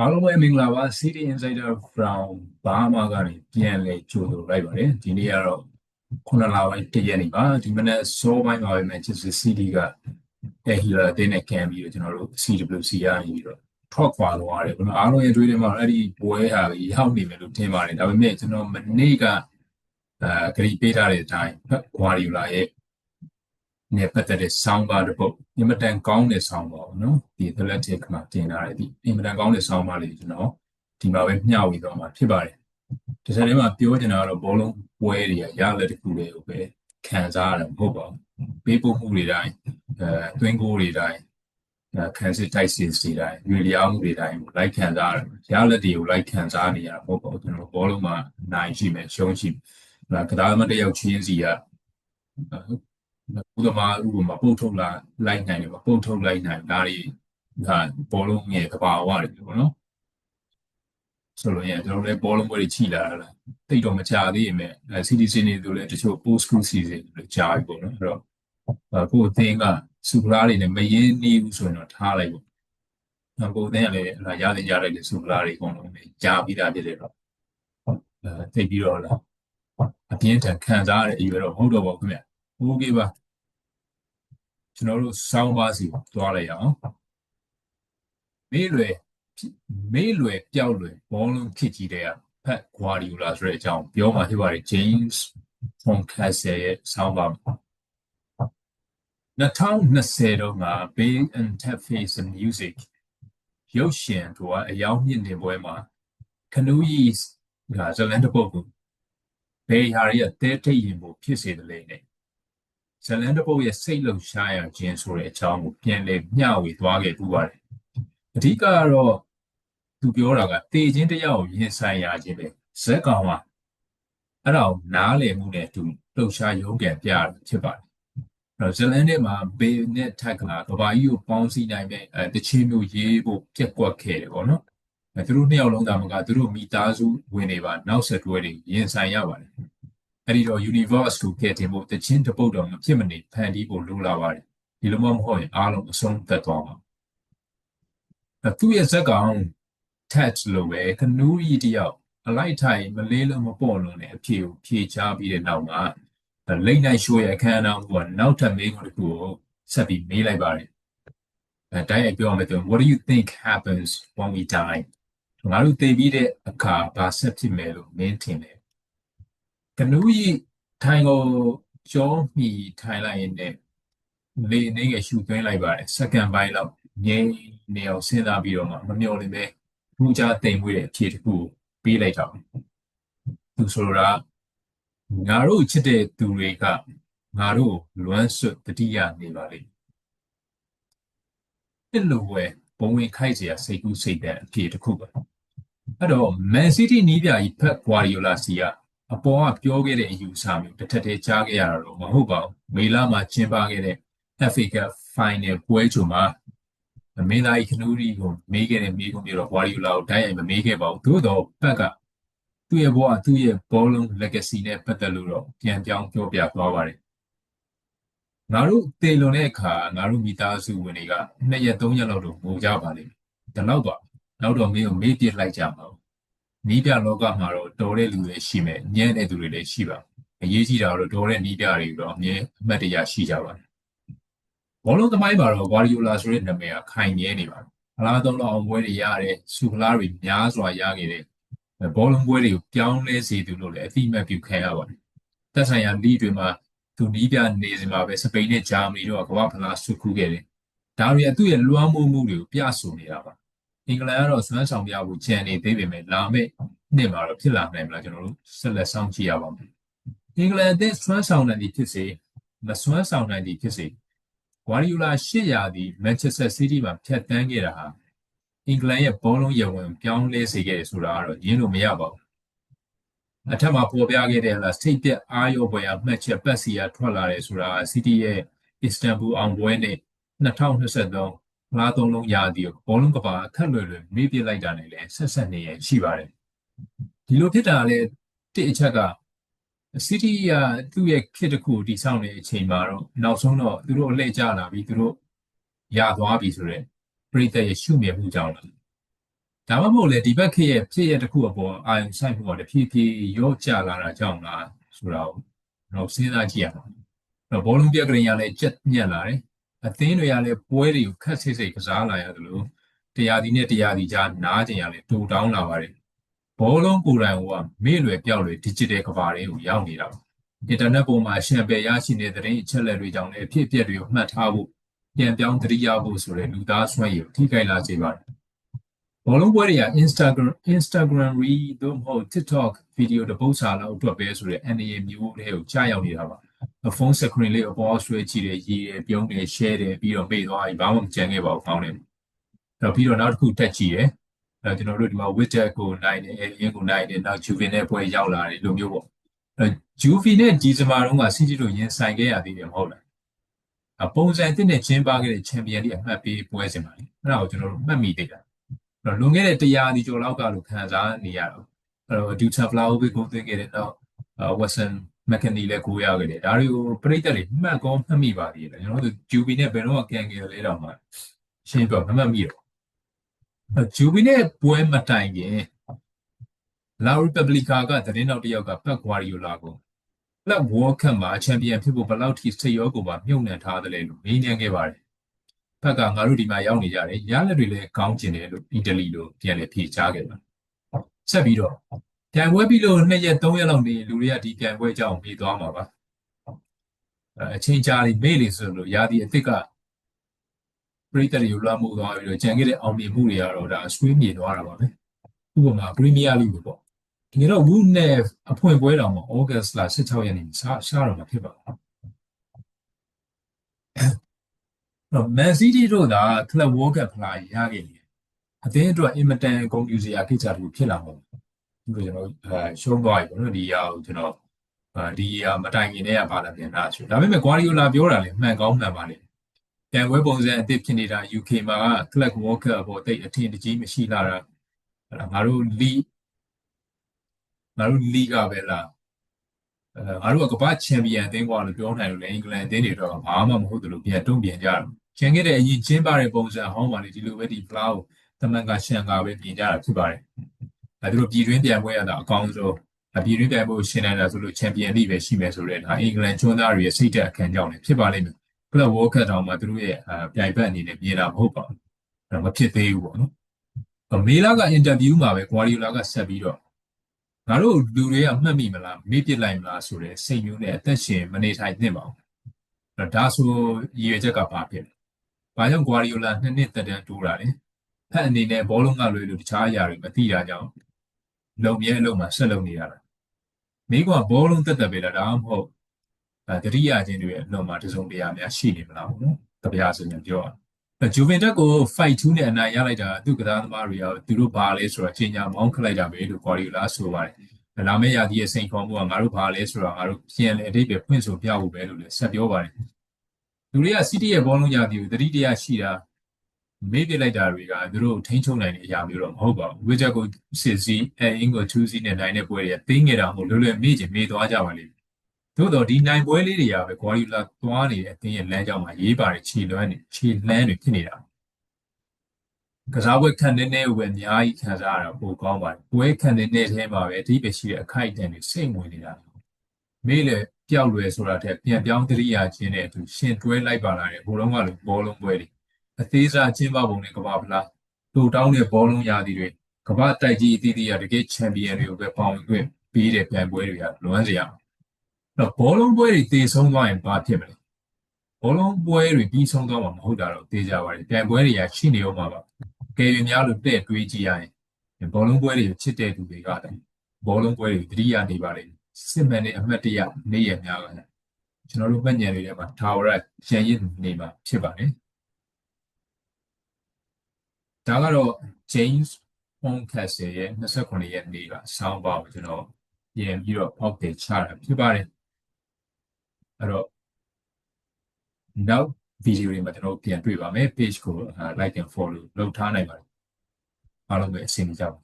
အားလုံးပဲမင်္ဂလာပါ City Insider from Burma ကနေပြန်လဲကြိုဆိုလိုက်ပါတယ်ဒီနေ့ကတော့ခုနလပိုင်းတရက်နေပါဒီမနေ့စောပိုင်းပါပဲ Manchester City ကအဲဟီလာတင်းနဲ့ကန်ပြီးတော့ကျွန်တော်တို့ CWC ရနေပြီးတော့ထွက်ခွာသွားတယ်ဘယ်လိုအားလုံးရဲ့တွေးထဲမှာအဲ့ဒီပွဲဟာရောက်နေမယ်လို့ထင်ပါတယ်ဒါပေမဲ့ကျွန်တော်မနေ့ကအဲဂရီပေးထားတဲ့အတိုင်းဂွာဒီယိုလာရဲ့ နဲ့ပတ်သက်တဲ့ sound bar တစ်ပုဒ်အင်မတန်ကောင်းတဲ့ sound bar ပေါ့နော်ဒီ athletic မှာတင်ထားတဲ့ဒီအင်မတန်ကောင်းတဲ့ sound bar လေးကျွန်တော်ဒီမှာပဲမျှဝေတော့မှာဖြစ်ပါတယ်ဒီစနေမှာပြောချင်တာကတော့ဘောလုံးပွဲတွေကရလက်တစ်ခုတွေကိုပဲခံစားရတယ်မဟုတ်ပါဘူးပေးပို့မှုတွေတိုင်းအဲတွင်းကိုတွေတိုင်းအဲခံစစ်တိုက်စစ်တွေတိုင်းရွေလျားမှုတွေတိုင်းလိုက်ခံစားရတယ်ရလက်တွေကိုလိုက်ခံစားနေရတာမဟုတ်ပါဘူးကျွန်တော်ဘောလုံးမှာနိုင်ရှိမယ်ရှုံးရှိမယ်ကစားမတစ်ယောက်ချင်းစီက ဥပမာဥပမာပုတ်ထုတ်လာလိုက်နိုင်တယ်ပေါ့ပုတ်ထုတ်လိုက်နိုင်ဒါတွေကဘောလုံးရဲ့ကဘာဝတွေပေါ့နော်ဆိုလို့ရင်ကျွန်တော်လည်းဘောလုံးပွဲတွေချိလာတာတိတ်တော့မကြသေးရင်မဲ့အဲ CDC နေတို့လည်းတချို့ post school season တွေကြာပြီပေါ့နော်အဲ့တော့ကိုအသင်းကစူပလာတွေနဲ့မရင်းနှီးဘူးဆိုရင်တော့ထားလိုက်ပေါ့နောက်ကိုအသင်းကလည်းလာရတဲ့ကြလိုက်တဲ့စူပလာတွေအကုန်လုံးကြာပြီးသားဖြစ်တယ်တော့အဲတိတ်ပြီးတော့လာအပြင်းထန်ခံစားရတဲ့အရွယ်တော့မဟုတ်တော့ပါဘူးခင်ဗျโอเคပါ ကျွန်တော်တို့စောင်းပါစီသွားလိုက်အောင်မေးလွယ်မေးလွယ်ပျောက်လွယ်ဘောလုံးခစ်ကြီးတဲ့ဖက်ဂွာဒီယိုလာဆိုတဲ့အကြောင်းပြောမှဖြစ်ပါတယ် James from Castle ရဲ့စောင်းပါ2020တုန်းက Bay Interface Music ရုပ်ရှင်ကအယောင်မြင့်နေပွဲမှာခနူးကြီးကဇလန်တပုတ်ကိုဘေးဟာရီရဲ့တဲထိတ်ရင်ဖို့ဖြစ်စေတယ်လေနဲ့ ဇလန်တပုတ်ရဲ့စိတ်လုံရှားရခြင်းဆိုတဲ့အကြောင်းကိုပြန်လည်မျှဝေသွားခဲ့ပူပါတယ်အဓိကကတော့သူပြောတာကတေခြင်းတရားကိုရင်ဆိုင်ရခြင်းပဲဇက်ကောင်ကအဲ့ဒါကိုနားလည်မှုနဲ့သူလှုပ်ရှားရုံးကန်ပြရဖြစ်ပါတယ်အဲ့တော့ဇလန်ထဲမှာဘေးနဲ့ထက်ကလာကဘာကြီးကိုပေါင်းစည်းနိုင်မဲ့အဲတချင်းမျိုးရေးဖို့ပြက်ကွက်ခဲ့တယ်ပေါ့နော်အဲသူတို့နှစ်ယောက်လုံးသာမကသူတို့မိသားစုဝင်နေပါနောက်ဆက်တွဲတွေရင်ဆိုင်ရပါတယ် အဲ့ဒီတော့ universe ကိုကဲတင်ဖို့တချင်းတပုတ်တော့မဖြစ်မနေဖန်တီးဖို့လိုလာပါတယ်ဒီလိုမှမဟုတ်ရင်အားလုံးအဆုံးသက်သွားမှာအဲသူ့ရဲ့ဇက်ကောင် touch လို့ပဲကနူးကြီးတယောက်အလိုက်ထိုင်မလေးလို့မပေါ့လို့နဲ့အဖြေကိုဖြေချပြီးတဲ့နောက်မှာလိမ့်နိုင်ရှိုးရဲ့အခမ်းအနားကနောက်ထပ်မေးခွန်းတစ်ခုကိုဆက်ပြီးမေးလိုက်ပါတယ်အဲတိုင်းအပြောမယ်ဆို what do you think happens when we die ငါတို့သိပြီးတဲ့အခါဘာဆက်ဖြစ်မယ်လို့မင်းထင်တယ် ကနူးကြီးထိုင်ကိုကြောမိထိုင်လိုက်ရင်လည်းလေနေကရှူသွင်းလိုက်ပါတယ်စက္ကန့်ပိုင်းလောက်ငြိမ်နေအောင်စဉ်းစားပြီးတော့မှမမျော်လင့်ပဲထူးခြားတိမ်မွေးတဲ့အဖြေတစ်ခုပေးလိုက်တာသူဆိုလိုတာငါတို့ချစ်တဲ့သူတွေကငါတို့လွမ်းဆွတ်တတိယနေပါလိမ့်အဲ့လိုပဲဘုံဝင်ခိုက်เสียစိတ်ကူးစိတ်တဲ့အဖြေတစ်ခုပါအဲ့တော့ Man City နီးပြကြီးဖက် Guardiola စီက အပေါ်ကပြောခဲ့တဲ့အယူအဆမျိုးတစ်ထက်တည်းကြားခဲ့ရတာတော့မဟုတ်ပါဘူးမေလာမှာကျင်းပခဲ့တဲ့ FA Cup Final ပွဲချုံမှာမင်းသားကြီးခနူးရီကိုမေးခဲ့တဲ့မေးခွန်းမျိုးတော့ Guardiola ကိုတိုင်းရင်မမေးခဲ့ပါဘူးသို့တော့ဘက်ကသူ့ရဲ့ဘဝသူ့ရဲ့ဘောလုံး legacy နဲ့ပတ်သက်လို့တော့ပြန်ပြောင်းပြောပြသွားပါတယ်ငါတို့တည်လွန်တဲ့အခါငါတို့မိသားစုဝင်တွေကနှစ်ရက်သုံးရက်လောက်တော့ငိုကြပါလိမ့်မယ်ဒါတော့တော့နောက်တော့မင်းကိုမေးပြလိုက်ကြမှာ နီးပြလောကမှာတော့တော်တဲ့လူတွေရှိမယ်ညံ့တဲ့သူတွေလည်းရှိပါအရေးကြီးတာတော့တော်တဲ့နီးပြတွေတော့အမြဲအမှတ်တရရှိကြပါတယ်ဘောလုံးသမိုင်းမှာတော့ဂွာဒီယိုလာဆိုတဲ့နာမည်ကခိုင်မြဲနေပါတယ်အလားသုံးတော့အောင်ပွဲတွေရတယ်စူဖလားတွေများစွာရခဲ့တဲ့ဘောလုံးပွဲတွေကိုပြောင်းလဲစေသူလို့လည်းအတိအမှတ်ပြုခံရပါတယ်သက်ဆိုင်ရာလီးတွေမှာသူနီးပြနေစဉ်မှာပဲစပိန်နဲ့ဂျာမနီတို့ကကမ္ဘာဖလားဆုခူးခဲ့တယ်ဒါတွေအသူ့ရဲ့လွှမ်းမိုးမှုတွေကိုပြဆိုနေတာပါ အင်္ဂလန်ကတော့စွမ်းဆောင်ပြဖို့ကြံနေသေးပေမဲ့လာမယ့်နှစ်မှာတော့ဖြစ်လာနိုင်မလားကျွန်တော်တို့ဆက်လက်စောင့်ကြည့်ရပါမယ်အင်္ဂလန်အသင်းစွမ်းဆောင်နိုင်သည်ဖြစ်စေမစွမ်းဆောင်နိုင်သည်ဖြစ်စေဂွာဒီယိုလာရှစ်ရာသည်မန်ချက်စတာစီးတီးမှာဖြတ်တန်းခဲ့တာဟာအင်္ဂလန်ရဲ့ဘောလုံးရဝင်ပြောင်းလဲစေခဲ့တယ်ဆိုတာကတော့ရင်းလို့မရပါဘူးအထက်မှာပေါ်ပြခဲ့တဲ့လားစိတ်ပြက်အာရုံပွဲအမှတ်ချက်ပတ်စီယာထွက်လာတယ်ဆိုတာစီးတီးရဲ့အစ္စတန်ဘူအောင်ပွဲနဲ့2023 လားသုံးလုံးရာသီကိုဘောလုံးကပါအခက်လွယ်လွယ်မေးပြလိုက်တာနဲ့လည်းဆက်ဆက်နေရရှိပါတယ်ဒီလိုဖြစ်တာလည်းတစ်အချက်ကစီတီကသူ့ရဲ့ခစ်တစ်ခုတည်ဆောက်နေတဲ့အချိန်မှာတော့နောက်ဆုံးတော့သူတို့အလှည့်ကျလာပြီးသူတို့ရသွားပြီဆိုတော့ပရိသတ်ရဲ့ရှုမြင်မှုကြောင့်လားဒါဒါမှမဟုတ်လေဒီဘက်ခေတ်ရဲ့ဖြစ်ရတစ်ခုအပေါ်အာရုံစိုက်မှုကတဖြည်းဖြည်းရော့ကျလာတာကြောင့်လားဆိုတာကိုကျွန်တော်စဉ်းစားကြည့်ရအောင်အဲ့တော့ဘောလုံးပြက်ကလေးရလည်းကြက်ညက်လာတယ် အသင်းတွေကလည်းပွဲတွေကိုခက်ဆိတ်ဆိတ်ကစားလာရတယ်လို့တရားဒီနဲ့တရားဒီကြားနားကျင်ရလဲတူတောင်းလာပါတယ်ဘောလုံးကိုယ်တိုင်ကမေ့လွယ်ပြောက်လွယ် digital ကဘာတွေကိုရောက်နေတာပါအင်တာနက်ပေါ်မှာရှန်ပယ်ရရှိနေတဲ့သတင်းအချက်အလက်တွေကြောင့်လည်းအဖြစ်အပျက်တွေကိုမှတ်ထားဖို့ပြန်ပြောင်းသတိရဖို့ဆိုတဲ့လူသားစွမ်းရည်ကိုထိခိုက်လာစေပါတယ်ဘောလုံးပွဲတွေက Instagram Instagram Reel သို့မဟုတ် TikTok ဗီဒီယိုတစ်ပုဒ်စာလောက်အတွက်ပဲဆိုတဲ့ NA မျိုးတွေကိုကြားရောက်နေတာပါ ဖုန်း screen လေးအပေါ်ဆွဲကြည့်တယ်ရေးတယ်ပြုံးတယ် share တယ်ပြီးတော့မေ့သွားပြီဘာမှမကြံခဲ့ပါဘူးကောင်းတယ်တော့ပြီးတော့နောက်တစ်ခုတက်ကြည့်တယ်အဲကျွန်တော်တို့ဒီမှာ widget ကိုနိုင်တယ်အင်းကိုနိုင်တယ်နောက် juvenile နဲ့ပွဲရောက်လာတယ်လိုမျိုးပေါ့အဲ juve နဲ့ဒီဇမာတုန်းကစီးတီတို့ရင်ဆိုင်ခဲ့ရသေးတယ်မဟုတ်လားအပုံစံအစ်နဲ့ချင်းပါခဲ့တဲ့ champion လေးအမှတ်ပေးပွဲစဉ်ပါလေအဲ့ဒါကိုကျွန်တော်တို့မှတ်မိသေးတာအဲ့တော့လွန်ခဲ့တဲ့တရားဒီကျော်လောက်ကလို့ခံစားနေရတော့အဲ့တော့ Duta Vlahovic ကိုသွင်းခဲ့တဲ့နောက် Watson မက်ကန်နီလည်းကိုရခဲ့တယ်ဒါတွေကိုပြိတ္တတွေမှတ်ကောမှတ်မိပါသေးတယ်ကျွန်တော်တို့ဂျူဘီနဲ့ဘယ်တော့ကန်ခဲ့လဲတော့မှရှင်းပြမမှတ်မိတော့ဂျူဘီနဲ့ပွဲမတိုင်ခင်လာရီပက်ဘလီကာကသတင်းတော်တယောက်ကပတ်ကွာရီယိုလာကိုကလပ်ဝေါ်ကပ်မှာချန်ပီယံဖြစ်ဖို့ဘယ်လောက်ထိစိတ်ရောကိုပါမြုပ်နှံထားသလဲလို့မေးမြန်းခဲ့ပါတယ်ဖက်ကငါတို့ဒီမှာရောက်နေကြတယ်ရလက်တွေလည်းကောင်းကျင်တယ်လို့အီတလီလိုပြန်လည်းဖြေချခဲ့တယ်ဆက်ပြီးတော့ ပြိုင်ပွဲပြီးလို့2ရက်3ရက်လောက်နေလူတွေကဒီပြိုင်ပွဲကြောင်းပြီးသွားမှာပါအချင်းကြားလေးမေ့လေဆိုလို့ရာသီအစ်စ်ကပရိသတ်တွေလွှမ်းမိုးသွားပြီးတော့ကြံခဲ့တဲ့အောင်မြင်မှုတွေကတော့ဒါဆွေးမြေသွားတာပါပဲဥပမာပရီးမီးယားလိပေါ့ဒီကတော့ဝူးနဲ့အဖွင့်ပွဲတော်မှာဩဂတ်စ်လ16ရက်နေ့စစတော့မှာဖြစ်ပါတော့တော့မန်စီးတီးတို့ကကလပ်ဝေါ်ကပ်ဖလားရခဲ့တယ်အသင်းအတွက်အင်မတန်ဂုဏ်ယူစရာကိစ္စတွေဖြစ်လာမှာဒီ လိုကျွန်တော်အဲရှုံးသွားပြီပေါ့နော်ဒီရာကိုကျွန်တော်ဒီရာမတိုင်ခင်တည်းကပါလာပြန်တာဆိုဒါပေမဲ့ဂွာဒီယိုလာပြောတာလေမှန်ကောင်းမှန်ပါလေပြန်ပွဲပုံစံအသစ်ဖြစ်နေတာ UK မှာကလပ်ဝေါ်ကပ်အပေါ်တိတ်အထင်တကြီးမရှိလာတာငါတို့လီငါတို့လီကပဲလားအဲငါတို့ကကမ္ဘာချန်ပီယံအသင်းကွာလို့ပြောနိုင်လို့လေအင်္ဂလန်အသင်းတွေတော့ဘာမှမဟုတ်တယ်လို့ပြန်တုံ့ပြန်ကြတယ်ကျန်ခဲ့တဲ့အရင်ချင်းပါတဲ့ပုံစံဟောင်းပါလေဒီလိုပဲဒီဖလားကိုတမန်ကရှန်ကပဲပြင်ကြတာဖြစ်ပါတယ် အဲသူတို့ပြည်တွင်းပြန်ပွဲရတာအကောင်းဆုံးပြည်တွင်းပြန်ပွဲကိုရှင်းနိုင်တာဆိုလို့ချန်ပီယံလိပဲရှိမယ်ဆိုတဲ့ဒါအင်္ဂလန်ကျွန်းသားတွေရဲ့စိတ်သက်အခမ်းကြောင့်လည်းဖြစ်ပါလိမ့်မယ်ကလပ်ဝေါ်ကတ်တောင်မှသူတို့ရဲ့ပြိုင်ဘက်အနေနဲ့မြင်တာမဟုတ်ပါဘူးအဲမဖြစ်သေးဘူးပေါ့နော်မေလာကအင်တာဗျူးမှာပဲဂွာဒီယိုလာကဆက်ပြီးတော့ငါတို့လူတွေကမှတ်မိမလားမေ့ပစ်လိုက်မလားဆိုတဲ့စိတ်မျိုးနဲ့အသက်ရှင်မနေထိုင်သင့်ပါဘူးဒါဆိုရည်ရွယ်ချက်ကဘာဖြစ်လဲ။ဘာကြောင့်ဂွာဒီယိုလာနှစ်နှစ်သက်တမ်းတိုးတာလဲ။ဖက်အနေနဲ့ဘောလုံးကလွယ်လို့တခြားအရာတွေမသိတာကြောင့် လုံမြဲအလုံးမှာဆက်လုံနေရတာ။မိကဘောလုံးသက်သက်ပဲလားဒါမှမဟုတ်အဲတတိယချင်းတွေအလုံးမှာတစုံတရာများရှိနေမလားဘူးနော်။တပြားဆိုရင်ပြောရအောင်။ဂျူဗင်တက်ကို fight 2နဲ့အနိုင်ရလိုက်တာသူကစားသမားတွေကသူတို့ဘာလဲဆိုတော့ချိန်ညာမောင်းခလိုက်တာပဲလို့ဂွာဒီယိုလာဆိုပါတယ်။လာမယ့်ရာသီရဲ့စိန်ခေါ်မှုကငါတို့ဘာလဲဆိုတော့ငါတို့ပြန်လေအတိတ်ပဲဖွင့်ဆိုပြဖို့ပဲလို့လည်းဆက်ပြောပါတယ်လူတွေကစီးတီရဲ့ဘောလုံးရသည်ကိုတတိတရားရှိတာ မေ့ပြလိုက်တာတွေကသူတို့ထိန်းချုပ်နိုင်တဲ့အရာမျိုးတော့မဟုတ်ပါဘူးဝိချက်ကိုစစ်စီအဲအင်္ဂို2စီနဲ့နိုင်တဲ့ပွဲတွေကသိငယ်တာမဟုတ်လွယ်လွယ်မေ့ချင်မေ့သွားကြပါလိမ့်မယ်သို့တော့ဒီနိုင်ပွဲလေးတွေကပဲဂွာဒီလာသွားနေတဲ့အသင်းရဲ့လမ်းကြောင်းမှာရေးပါတယ်ခြေလွှမ်းနေခြေလှမ်းတွေဖြစ်နေတာကစားပွဲခံနေနေပဲအများကြီးခံစားရတာပိုကောင်းပါတယ်ပွဲခံနေနေထဲမှာပဲအဓိပ္ပာယ်ရှိတဲ့အခိုက်အတန့်တွေစိတ်ဝင်နေတာမေ့လေပျောက်လွယ်ဆိုတာထက်ပြန်ပြောင်းတရိယာချင်းနဲ့အတူရှင်တွဲလိုက်ပါလာတဲ့ဘောလုံးကလည်းဘောလုံးပွဲတွေ အသေးစားချင်းပပုံနဲ့ကမ္ဘာဖလားတူတောင်းတဲ့ဘောလုံးရာသီတွေကမ္ဘာတိုက်ကြီးအသီးသီးရတကယ်ချန်ပီယံတွေကိုပဲပေါဝင်ခွင့်ပေးတဲ့ပြိုင်ပွဲတွေကလွမ်းစရာတော့ဘောလုံးပွဲတွေတည်ဆုံးသွားရင်ဘာဖြစ်မလဲဘောလုံးပွဲတွေပြီးဆုံးသွားမှာမဟုတ်တာတော့သိကြပါတယ်ပြိုင်ပွဲတွေကရှိနေအောင်ပါပါကယ်ရီများလို့တဲ့တွေးကြည့်ရရင်ဘောလုံးပွဲတွေချစ်တဲ့သူတွေကလည်းဘောလုံးပွဲတွေတတိယနေပါလိမ့်စစ်မှန်တဲ့အမှတ်တရနေ့ရက်များကကျွန်တော်တို့မှတ်ဉာဏ်တွေထဲမှာထာဝရရန်ရစ်နေမှာဖြစ်ပါတယ် ဒါကတော့ James Horncastle ရဲ့29ရက်နေ့ကဆောင်းပါကိုကျွန်တော်ပြင်ပြီးတော့ဖောက်တယ်ချတာဖြစ်ပါတယ်အဲ့တော့နောက်ဗီဒီယိုတွေမှာကျွန်တော်ပြန်တွေ့ပါမယ် page ကို like and follow လုပ်ထားနိုင်ပါတယ်အားလုံးပဲအဆင်ပြေကြပါ